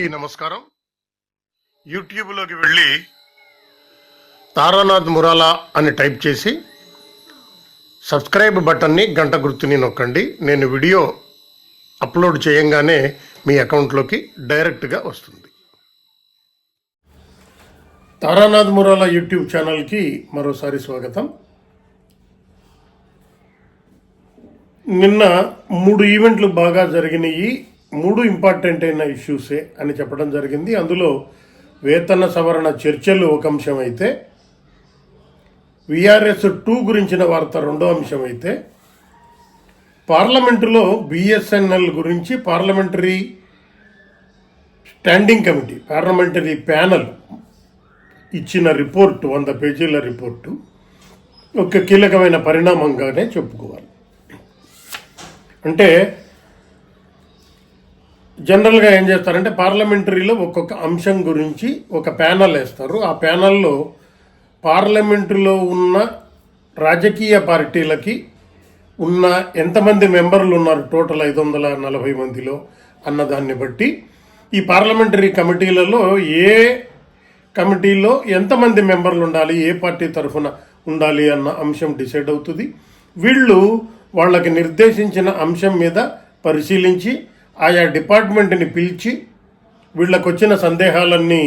అందరికీ నమస్కారం. యూట్యూబ్లోకి వెళ్ళి తారానాథ్ మురాలా అని టైప్ చేసి సబ్స్క్రైబ్ బటన్ని గంట గుర్తుని నొక్కండి. నేను వీడియో అప్లోడ్ చేయంగానే మీ అకౌంట్లోకి డైరెక్ట్గా వస్తుంది. తారానాథ్ మురాలా యూట్యూబ్ ఛానల్కి మరోసారి స్వాగతం. నిన్న మూడు ఈవెంట్లు బాగా జరిగినాయి. మూడు ఇంపార్టెంట్ అయిన ఇష్యూసే అని చెప్పడం జరిగింది. అందులో వేతన సవరణ చర్చలు ఒక అంశం అయితే విఆర్ఎస్ టూ గురించిన వార్త రెండో అంశం అయితే పార్లమెంటులో బిఎస్ఎన్ఎల్ గురించి parliamentary standing committee parliamentary panel ఇచ్చిన రిపోర్టు వంద పేజీల రిపోర్టు ఒక కీలకమైన పరిణామంగానే చెప్పుకోవాలి. అంటే జనరల్గా ఏం చేస్తారంటే పార్లమెంటరీలో ఒక్కొక్క అంశం గురించి ఒక ప్యానల్ వేస్తారు. ఆ ప్యానల్లో పార్లమెంటులో ఉన్న రాజకీయ పార్టీలకి ఉన్న ఎంతమంది మెంబర్లు ఉన్నారు? టోటల్ ఐదు వందల నలభై మందిలో అన్నదాన్ని బట్టి. ఈ పార్లమెంటరీ కమిటీలలో ఏ కమిటీలో ఎంతమంది మెంబర్లు ఉండాలి? ఏ పార్టీ తరఫున ఉండాలి అన్న అంశం డిసైడ్ అవుతుంది. వీళ్ళు వాళ్ళకి నిర్దేశించిన అంశం మీద పరిశీలించి ఆయా డిపార్ట్మెంట్ని పిలిచి వీళ్ళకు వచ్చిన సందేహాలన్నీ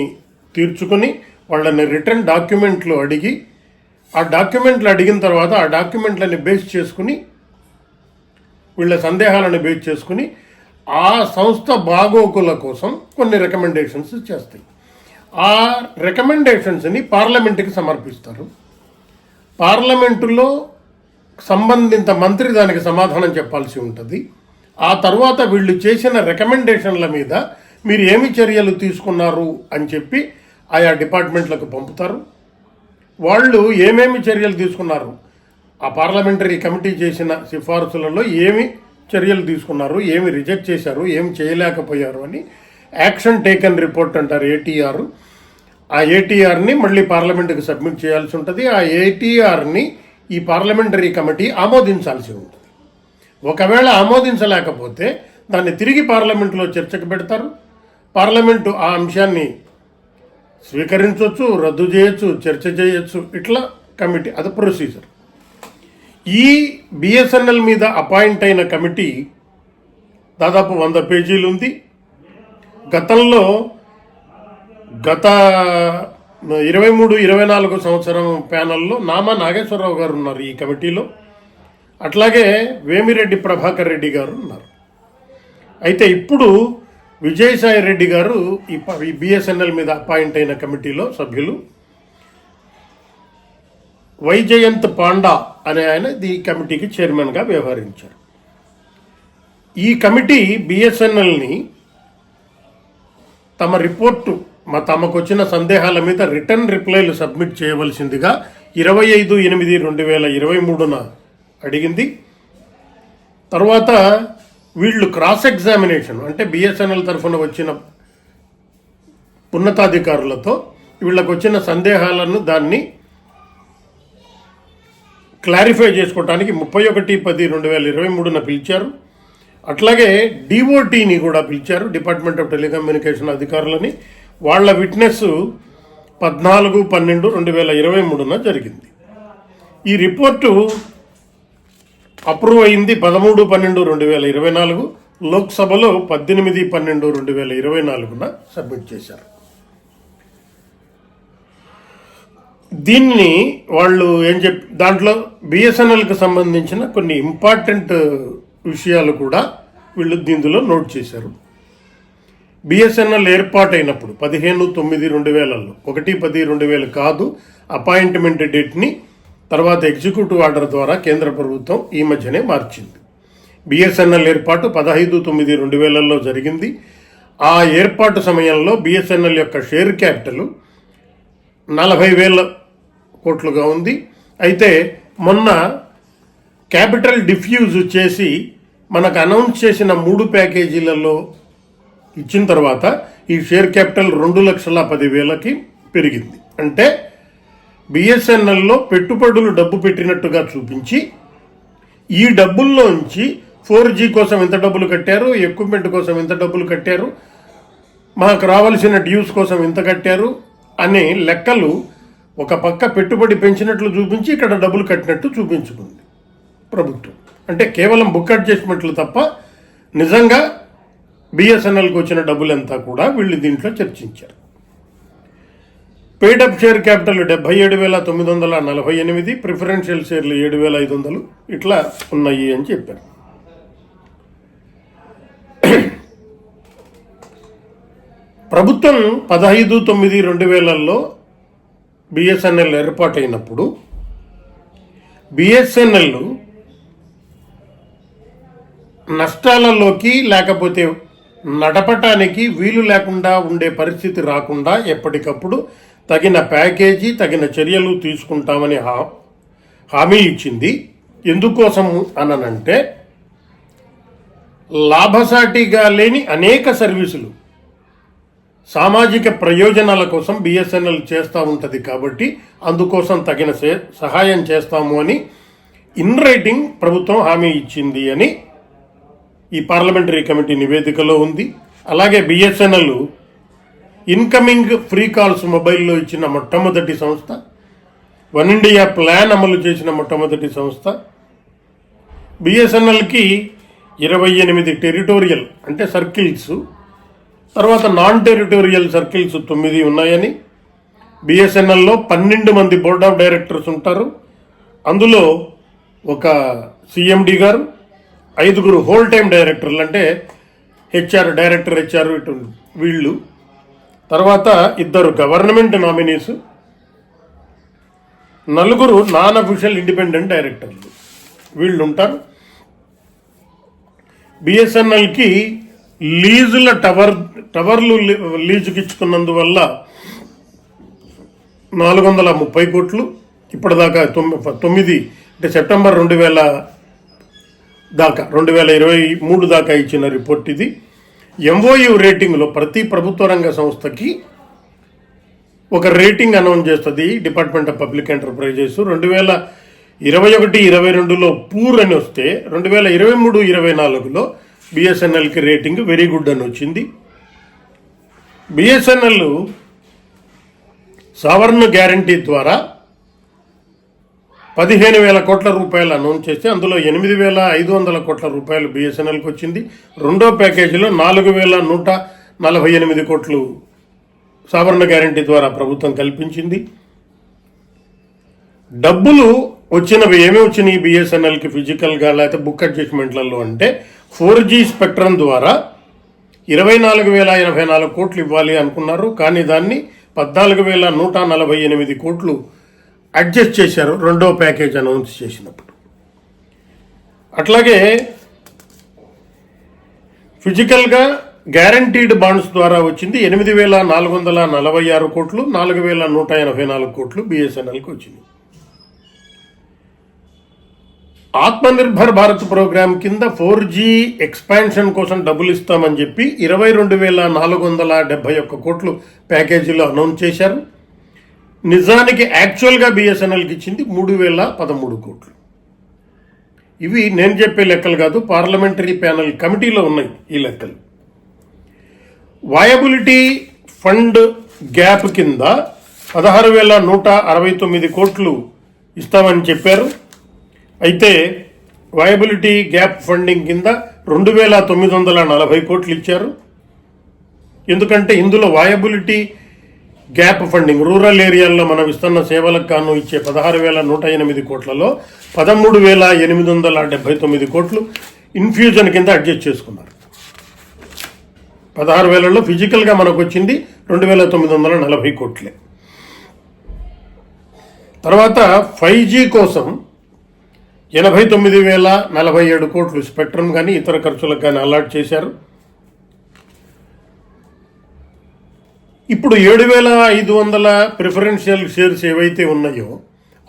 తీర్చుకుని వాళ్ళని రిటర్న్ డాక్యుమెంట్లు అడిగి ఆ డాక్యుమెంట్లు అడిగిన తర్వాత ఆ డాక్యుమెంట్లని బేస్ చేసుకుని వీళ్ళ సందేహాలను బేస్ చేసుకుని ఆ సంస్థ బాగోకుల కోసం కొన్ని రికమెండేషన్స్ చేస్తాయి. ఆ రికమెండేషన్స్ని పార్లమెంటుకి సమర్పిస్తారు. పార్లమెంటులో సంబంధిత మంత్రి దానికి సమాధానం చెప్పాల్సి ఉంటుంది. ఆ తర్వాత వీళ్ళు చేసిన రికమెండేషన్ల మీద మీరు ఏమి చర్యలు తీసుకున్నారు అని చెప్పి ఆయా డిపార్ట్మెంట్లకు పంపుతారు. వాళ్ళు ఏమేమి చర్యలు తీసుకున్నారు? ఆ పార్లమెంటరీ కమిటీ చేసిన సిఫార్సులలో ఏమి చర్యలు తీసుకున్నారు? ఏమి రిజెక్ట్ చేశారు? ఏమి చేయలేకపోయారు అని యాక్షన్ టేకన్ రిపోర్ట్ అంటారు ఏటీఆర్. ఆ ఏటీఆర్ని మళ్ళీ పార్లమెంటుకి సబ్మిట్ చేయాల్సి ఉంటుంది. ఆ ఏటీఆర్ని ఈ పార్లమెంటరీ కమిటీ ఆమోదించాల్సి ఉంటుంది. ఒకవేళ ఆమోదించలేకపోతే దాన్ని తిరిగి పార్లమెంటులో చర్చకు పెడతారు. పార్లమెంటు ఆ అంశాన్ని స్వీకరించవచ్చు రద్దు చేయొచ్చు చర్చ చేయొచ్చు. ఇట్లా కమిటీ అది ప్రొసీజర్. ఈ బిఎస్ఎన్ఎల్ మీద అపాయింట్ అయిన కమిటీ దాదాపు వంద పేజీలు ఉంది. గతంలో గత ఇరవై మూడు ఇరవై నాలుగు సంవత్సరం ప్యానల్లో నామా నాగేశ్వరరావు గారు ఉన్నారు ఈ కమిటీలో. అట్లాగే వేమిరెడ్డి ప్రభాకర్ రెడ్డి గారు ఉన్నారు. అయితే ఇప్పుడు విజయసాయి రెడ్డి గారు ఈ ప- ఈ బిఎస్ఎన్ఎల్ మీద అపాయింట్ అయిన కమిటీలో సభ్యులు. వైజయంత్ పాండా అనే ఆయన ఈ కమిటీకి చైర్మన్గా వ్యవహరించారు. ఈ కమిటీ బిఎస్ఎన్ఎల్ని తమ రిపోర్టు మా తమకు వచ్చిన సందేహాల మీద రిటర్న్ రిప్లైలు సబ్మిట్ చేయవలసిందిగా ఇరవై ఐదు ఎనిమిది రెండు వేల ఇరవై మూడున అడిగింది. తర్వాత వీళ్ళు క్రాస్ ఎగ్జామినేషన్ అంటే బిఎస్ఎన్ఎల్ తరఫున వచ్చిన ఉన్నతాధికారులతో వీళ్ళకు వచ్చిన సందేహాలను దాన్ని క్లారిఫై చేసుకోవడానికి ముప్పై ఒకటి పది రెండు వేల ఇరవై మూడున పిలిచారు. అట్లాగే డిఓటీని కూడా పిలిచారు డిపార్ట్మెంట్ ఆఫ్ టెలికమ్యూనికేషన్ అధికారులని. వాళ్ళ విట్నెస్ పద్నాలుగు పన్నెండు రెండు వేల ఇరవై మూడున జరిగింది. ఈ రిపోర్టు అప్రూవ్ అయింది పదమూడు పన్నెండు రెండు వేల ఇరవై నాలుగు. లోక్సభలో పద్దెనిమిది పన్నెండు రెండు వేల ఇరవై నాలుగున సబ్మిట్ చేశారు. దీన్ని వాళ్ళు ఏం చెప్ దాంట్లో బిఎస్ఎన్ఎల్కి సంబంధించిన కొన్ని ఇంపార్టెంట్ విషయాలు కూడా వీళ్ళు దీనిలో నోట్ చేశారు. బిఎస్ఎన్ఎల్ ఏర్పాటైనప్పుడు పదిహేను తొమ్మిది రెండు వేలలో ఒకటి పది రెండు వేలు కాదు అపాయింట్మెంట్ డేట్ని తర్వాత ఎగ్జిక్యూటివ్ ఆర్డర్ ద్వారా కేంద్ర ప్రభుత్వం ఈ మధ్యనే మార్చింది. బిఎస్ఎన్ఎల్ ఏర్పాటు పదహైదు తొమ్మిది రెండు వేలలో జరిగింది. ఆ ఏర్పాటు సమయంలో బిఎస్ఎన్ఎల్ యొక్క షేర్ క్యాపిటల్ నలభై వేల కోట్లుగా ఉంది. అయితే మొన్న క్యాపిటల్ డిఫ్యూజ్ చేసి మనకు అనౌన్స్ చేసిన మూడు ప్యాకేజీలలో ఇచ్చిన తర్వాత ఈ షేర్ క్యాపిటల్ రెండు లక్షల పదివేలకి పెరిగింది. అంటే బిఎస్ఎన్ఎల్లో పెట్టుబడులు డబ్బు పెట్టినట్టుగా చూపించి ఈ డబ్బుల్లోంచి ఫోర్ జీ కోసం ఎంత డబ్బులు కట్టారు ఎక్విప్మెంట్ కోసం ఎంత డబ్బులు కట్టారు మాకు రావాల్సిన డ్యూస్ కోసం ఇంత కట్టారు అనే లెక్కలు ఒక పక్క పెట్టుబడి పెంచినట్లు చూపించి ఇక్కడ డబ్బులు కట్టినట్టు చూపించుకుంది ప్రభుత్వం. అంటే కేవలం బుక్ అడ్జస్ట్మెంట్లు తప్ప నిజంగా బిఎస్ఎన్ఎల్కి వచ్చిన డబ్బులంతా కూడా వీళ్ళు దీంట్లో చర్చించారు. పేడప్ షేర్ క్యాపిటల్ డెబ్బై ఏడు వేల తొమ్మిది వందల నలభై ఎనిమిది ప్రిఫరెన్షియల్ షేర్లు ఏడు వేల ఐదు వందలు ఇట్లా ఉన్నాయి అని చెప్పారు. ప్రభుత్వం పదహైదు తొమ్మిది రెండు వేలల్లో బిఎస్ఎన్ఎల్ ఏర్పాటైనప్పుడు బిఎస్ఎన్ఎల్ నష్టాలలోకి లేకపోతే నడపటానికి వీలు లేకుండా ఉండే పరిస్థితి రాకుండా ఎప్పటికప్పుడు తగిన ప్యాకేజీ తగిన చర్యలు తీసుకుంటామని హా హామీ ఇచ్చింది. ఎందుకోసం అననంటే లాభసాటిగా లేని అనేక సర్వీసులు సామాజిక ప్రయోజనాల కోసం బిఎస్ఎన్ఎల్ చేస్తూ ఉంటుంది కాబట్టి అందుకోసం తగిన సే- సహాయం చేస్తాము అని ఇన్ రైటింగ్ ప్రభుత్వం హామీ ఇచ్చింది అని ఈ పార్లమెంటరీ కమిటీ నివేదికలో ఉంది. అలాగే బిఎస్ఎన్ఎల్ ఇన్కమింగ్ ఫ్రీ కాల్స్ మొబైల్లో ఇచ్చిన మొట్టమొదటి సంస్థ వన్ ఇండియా ప్లాన్ అమలు చేసిన మొట్టమొదటి సంస్థ. బిఎస్ఎన్ఎల్కి ఇరవై ఎనిమిది టెరిటోరియల్ అంటే సర్కిల్స్. తర్వాత నాన్ టెరిటోరియల్ సర్కిల్స్ తొమ్మిది ఉన్నాయని. బిఎస్ఎన్ఎల్లో పన్నెండు మంది బోర్డ్ ఆఫ్ డైరెక్టర్స్ ఉంటారు. అందులో ఒక సిఎండి గారు ఐదుగురు హోల్ టైం డైరెక్టర్లు అంటే హెచ్ఆర్ డైరెక్టర్ హెచ్ఆర్ వీళ్ళు. తర్వాత ఇద్దరు గవర్నమెంట్ నామినీస్ నలుగురు నాన్ అఫీషియల్ ఇండిపెండెంట్ డైరెక్టర్లు వీళ్ళు ఉంటారు బిఎస్ఎన్ఎల్కి లీజుల టవర్ టవర్లు లీజుకి ఇచ్చుకున్నందువల్ల నాలుగు వందల ముప్పై కోట్లు. ఇప్పటిదాకా తొమ్మిది తొమ్మిది అంటే సెప్టెంబర్ రెండు వేల దాకా రెండు వేల ఇరవై మూడు దాకా ఇచ్చిన రిపోర్ట్ ఇది. ఎంఓయు రేటింగ్లో ప్రతి ప్రభుత్వ రంగ సంస్థకి ఒక రేటింగ్ అనౌన్స్ చేస్తుంది డిపార్ట్మెంట్ ఆఫ్ పబ్లిక్ ఎంటర్ప్రైజెస్ రెండు వేల ఇరవై ఒకటి ఇరవై రెండులో పూర్ అని వస్తే రెండు వేల ఇరవై మూడు ఇరవై నాలుగులో బిఎస్ఎన్ఎల్కి రేటింగ్ వెరీ గుడ్ అని వచ్చింది. బిఎస్ఎన్ఎల్ సవర్ణ గ్యారంటీ ద్వారా పదిహేను వేల కోట్ల రూపాయలు అనౌన్స్ చేస్తే అందులో ఎనిమిది వేల ఐదు వందల కోట్ల రూపాయలు బిఎస్ఎన్ఎల్కి వచ్చింది. రెండో ప్యాకేజీలో నాలుగు వేల నూట నలభై ఎనిమిది కోట్లు సవర్ణ గ్యారంటీ ద్వారా ప్రభుత్వం కల్పించింది. డబ్బులు వచ్చినవి ఏమి వచ్చినాయి బిఎస్ఎన్ఎల్కి ఫిజికల్గా లేకపోతే బుక్ అడ్జస్ట్మెంట్లలో అంటే ఫోర్ జీ స్పెక్ట్రమ్ ద్వారా ఇరవై నాలుగు వేల ఎనభై నాలుగు కోట్లు ఇవ్వాలి అనుకున్నారు. కానీ దాన్ని పద్నాలుగు వేల నూట నలభై ఎనిమిది కోట్లు అడ్జస్ట్ చేశారు రెండో ప్యాకేజ్ అనౌన్స్ చేసినప్పుడు. అట్లాగే ఫిజికల్గా గ్యారంటీడ్ బాండ్స్ ద్వారా వచ్చింది ఎనిమిది వేల నాలుగు వందల నలభై ఆరు కోట్లు నాలుగు వేల నూట ఎనభై నాలుగు కోట్లు బిఎస్ఎన్ఎల్కి వచ్చింది. ఆత్మనిర్భర్ భారత్ ప్రోగ్రాం కింద ఫోర్ జీ ఎక్స్పాన్షన్ కోసం డబ్బులు ఇస్తామని చెప్పి ఇరవై రెండు వేల నాలుగు వందల డెబ్బై ఒక్క కోట్లు ప్యాకేజీలో అనౌన్స్ చేశారు. నిజానికి యాక్చువల్గా బిఎస్ఎన్ఎల్కి ఇచ్చింది మూడు వేల పదమూడు కోట్లు. ఇవి నేను చెప్పే లెక్కలు కాదు పార్లమెంటరీ ప్యానల్ కమిటీలో ఉన్నాయి ఈ లెక్కలు. వయబిలిటీ ఫండ్ గ్యాప్ కింద పదహారు వేల నూట అరవై తొమ్మిది కోట్లు ఇస్తామని చెప్పారు. అయితే వయబిలిటీ గ్యాప్ ఫండింగ్ కింద రెండు వేల తొమ్మిది వందల నలభై కోట్లు ఇచ్చారు. ఎందుకంటే ఇందులో వయబిలిటీ గ్యాప్ ఫండింగ్. రూరల్ ఏరియాల్లో మనం ఇస్తున్న సేవలకు కాను ఇచ్చే పదహారు వేల నూట ఎనిమిది కోట్లలో పదమూడు వేల ఎనిమిది వందల డెబ్బై తొమ్మిది కోట్లు ఇన్ఫ్యూజన్ కింద అడ్జస్ట్ చేసుకున్నారు. పదహారు వేలలో ఫిజికల్గా మనకు వచ్చింది రెండు వేల తొమ్మిది వందల నలభై కోట్లే. తర్వాత ఫైవ్ జీ కోసం ఎనభై తొమ్మిది వేల నలభై ఏడు కోట్లు స్పెక్ట్రమ్ కానీ ఇతర ఖర్చులకు కానీ అలాట్ చేశారు. ఇప్పుడు ఏడు వేల ఐదు వందల ప్రిఫరెన్షియల్ షేర్స్ ఏవైతే ఉన్నాయో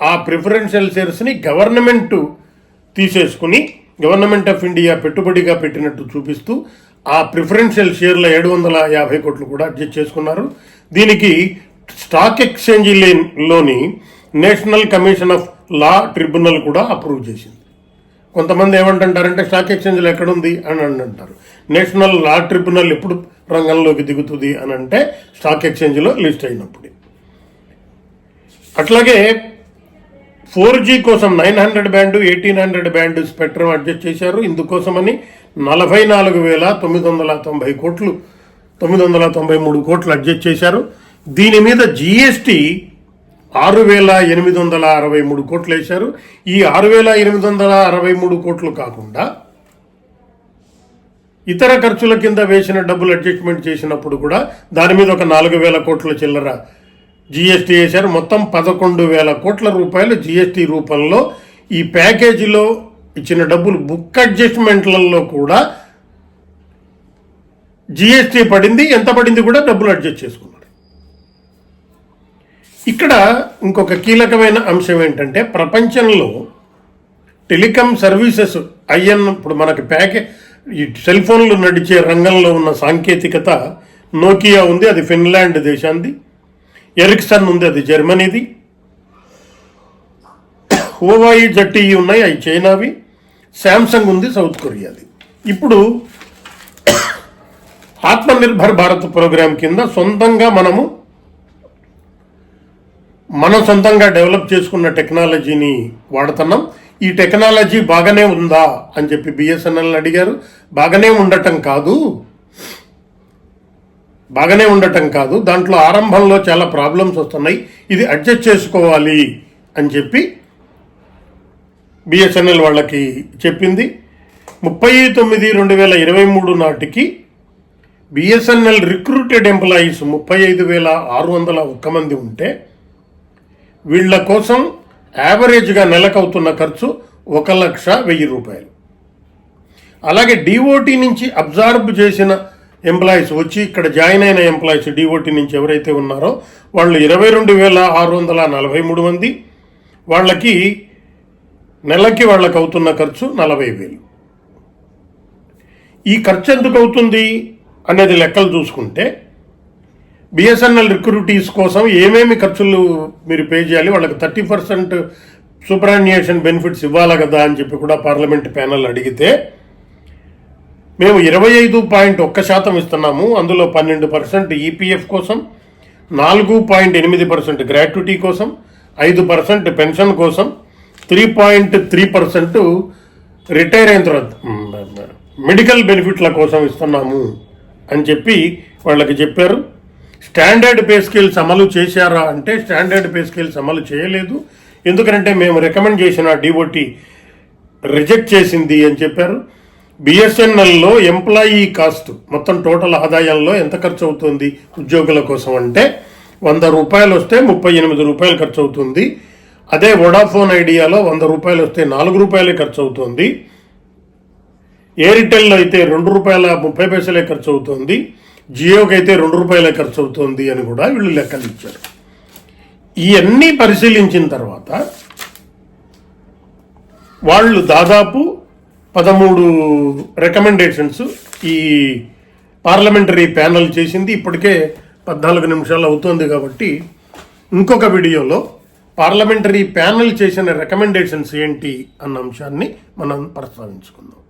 ఆ ప్రిఫరెన్షియల్ షేర్స్ని గవర్నమెంట్ తీసేసుకుని గవర్నమెంట్ ఆఫ్ ఇండియా పెట్టుబడిగా పెట్టినట్టు చూపిస్తూ ఆ ప్రిఫరెన్షియల్ షేర్ల ఏడు వందల యాభై కోట్లు కూడా అడ్జస్ట్ చేసుకున్నారు. దీనికి stock ఎక్స్చేంజ్లోని national commission of law tribunal కూడా అప్రూవ్ చేసింది. కొంతమంది ఏమంటుంటారంటే స్టాక్ ఎక్స్చేంజ్లో ఎక్కడుంది? అని అని అంటారు నేషనల్ లా ట్రిబ్యునల్ ఎప్పుడు రంగంలోకి దిగుతుంది అని అంటే స్టాక్ ఎక్స్చేంజ్లో లిస్ట్ అయినప్పుడు. అట్లాగే ఫోర్ జీ కోసం nine hundred band eighteen hundred band spectrum adjust చేశారు. ఇందుకోసమని నలభై నాలుగు వేల తొమ్మిది వందల తొంభై కోట్లు తొమ్మిది వందల తొంభై మూడు కోట్లు అడ్జస్ట్ చేశారు. దీని మీద జిఎస్టీ ఆరు వేల ఎనిమిది వందల అరవై మూడు కోట్లు వేశారు. ఈ ఆరు వేల ఎనిమిది వందల అరవై మూడు కోట్లు కాకుండా ఇతర ఖర్చుల కింద వేసిన డబ్బులు అడ్జస్ట్మెంట్ చేసినప్పుడు కూడా దాని మీద ఒక నాలుగు వేల కోట్ల చిల్లర జిఎస్టీ వేశారు. మొత్తం పదకొండు వేల కోట్ల రూపాయలు జిఎస్టీ రూపంలో ఈ ప్యాకేజీలో ఇచ్చిన డబ్బులు బుక్ అడ్జస్ట్మెంట్లలో కూడా జిఎస్టీ పడింది. ఎంత పడింది కూడా డబ్బులు అడ్జస్ట్ చేసుకున్నారు. ఇక్కడ ఇంకొక కీలకమైన అంశం ఏంటంటే ప్రపంచంలో టెలికాం సర్వీసెస్ ఐఎన్ ఇప్పుడు మనకి ప్యాకే ఈ సెల్ ఫోన్లు నడిచే రంగంలో ఉన్న సాంకేతికత నోకియా ఉంది అది ఫిన్లాండ్ దేశాంది ఎరిక్సన్ ఉంది అది జర్మనీది. హోవాయి జట్టీ ఉన్నాయి అవి చైనావి. శాంసంగ్ ఉంది సౌత్ కొరియాది. ఇప్పుడు ఆత్మనిర్భర్ భారత్ ప్రోగ్రాం కింద సొంతంగా మనము మనం సొంతంగా డెవలప్ చేసుకున్న టెక్నాలజీని వాడుతున్నాం. ఈ టెక్నాలజీ బాగానే ఉందా అని చెప్పి బిఎస్ఎన్ఎల్ అడిగారు. బాగానే ఉండటం కాదు. బాగానే ఉండటం కాదు. దాంట్లో ఆరంభంలో చాలా ప్రాబ్లమ్స్ వస్తున్నాయి. ఇది అడ్జస్ట్ చేసుకోవాలి అని చెప్పి బిఎస్ఎన్ఎల్ వాళ్ళకి చెప్పింది. ముప్పై తొమ్మిది రెండు వేల ఇరవై మూడు నాటికి బిఎస్ఎన్ఎల్ రిక్రూటెడ్ ఎంప్లాయీస్ ముప్పై ఐదు వేల ఆరు వందల ఒక్క మంది ఉంటే వీళ్ళ కోసం యావరేజ్గా నెలకవుతున్న ఖర్చు ఒక లక్ష వెయ్యి రూపాయలు. అలాగే డిఓటీ నుంచి అబ్జార్బ్ చేసిన ఎంప్లాయీస్ వచ్చి ఇక్కడ జాయిన్ అయిన ఎంప్లాయీస్ డిఓటీ నుంచి ఎవరైతే ఉన్నారో వాళ్ళు ఇరవై రెండు వేల ఆరు వందల నలభై మూడు మంది వాళ్ళకి నెలకి వాళ్ళకి అవుతున్న ఖర్చు నలభై వేలు. ఈ ఖర్చు ఎందుకు అవుతుంది అనేది లెక్కలు చూసుకుంటే బిఎస్ఎన్ఎల్ రిక్రూటీస్ కోసం ఏమేమి ఖర్చులు మీరు పే చేయాలి? వాళ్ళకి థర్టీ పర్సెంట్ సూపరాన్యుయేషన్ బెనిఫిట్స్ ఇవ్వాలి కదా అని చెప్పి కూడా పార్లమెంట్ ప్యానల్ అడిగితే మేము ఇరవై ఐదు పాయింట్ ఒక్క శాతం ఇస్తున్నాము. అందులో పన్నెండు పర్సెంట్ ఈపీఎఫ్ కోసం నాలుగు పాయింట్ ఎనిమిది పర్సెంట్ గ్రాట్యుటీ కోసం ఐదు పర్సెంట్ పెన్షన్ కోసం three point three percent retire అయిన తర్వాత మెడికల్ బెనిఫిట్ల కోసం ఇస్తున్నాము అని చెప్పి వాళ్ళకి చెప్పారు. స్టాండర్డ్ పే స్కేల్స్ అమలు చేశారా అంటే స్టాండర్డ్ పే స్కేల్స్ అమలు చేయలేదు. ఎందుకంటే మేము రికమెండ్ చేసిన డిఓటి రిజెక్ట్ చేసింది అని చెప్పారు. బిఎస్ఎన్ఎల్లో ఎంప్లాయీ కాస్ట్ మొత్తం టోటల్ ఆదాయంలో ఎంత ఖర్చు అవుతుంది ఉద్యోగుల కోసం అంటే వంద రూపాయలు వస్తే ముప్పై ఎనిమిది రూపాయలు ఖర్చు అవుతుంది అదే వొడాఫోన్ ఐడియాలో వంద రూపాయలు వస్తే నాలుగు రూపాయలే ఖర్చు అవుతుంది ఎయిర్టెల్లో అయితే రెండు రూపాయల ముప్పై పైసలే ఖర్చు అవుతుంది జియోకి అయితే రెండు రూపాయల ఖర్చు అవుతుంది అని కూడా వీళ్ళు లెక్కలు ఇచ్చారు ఇవన్నీ పరిశీలించిన తర్వాత వాళ్ళు దాదాపు పదమూడు రికమెండేషన్స్ ఈ పార్లమెంటరీ ప్యానల్ చేసింది. ఇప్పటికే పద్నాలుగు నిమిషాలు అవుతుంది కాబట్టి ఇంకొక వీడియోలో పార్లమెంటరీ ప్యానల్ చేసిన రికమెండేషన్స్ ఏంటి అన్న అంశాన్ని మనం ప్రస్తావించుకుందాం.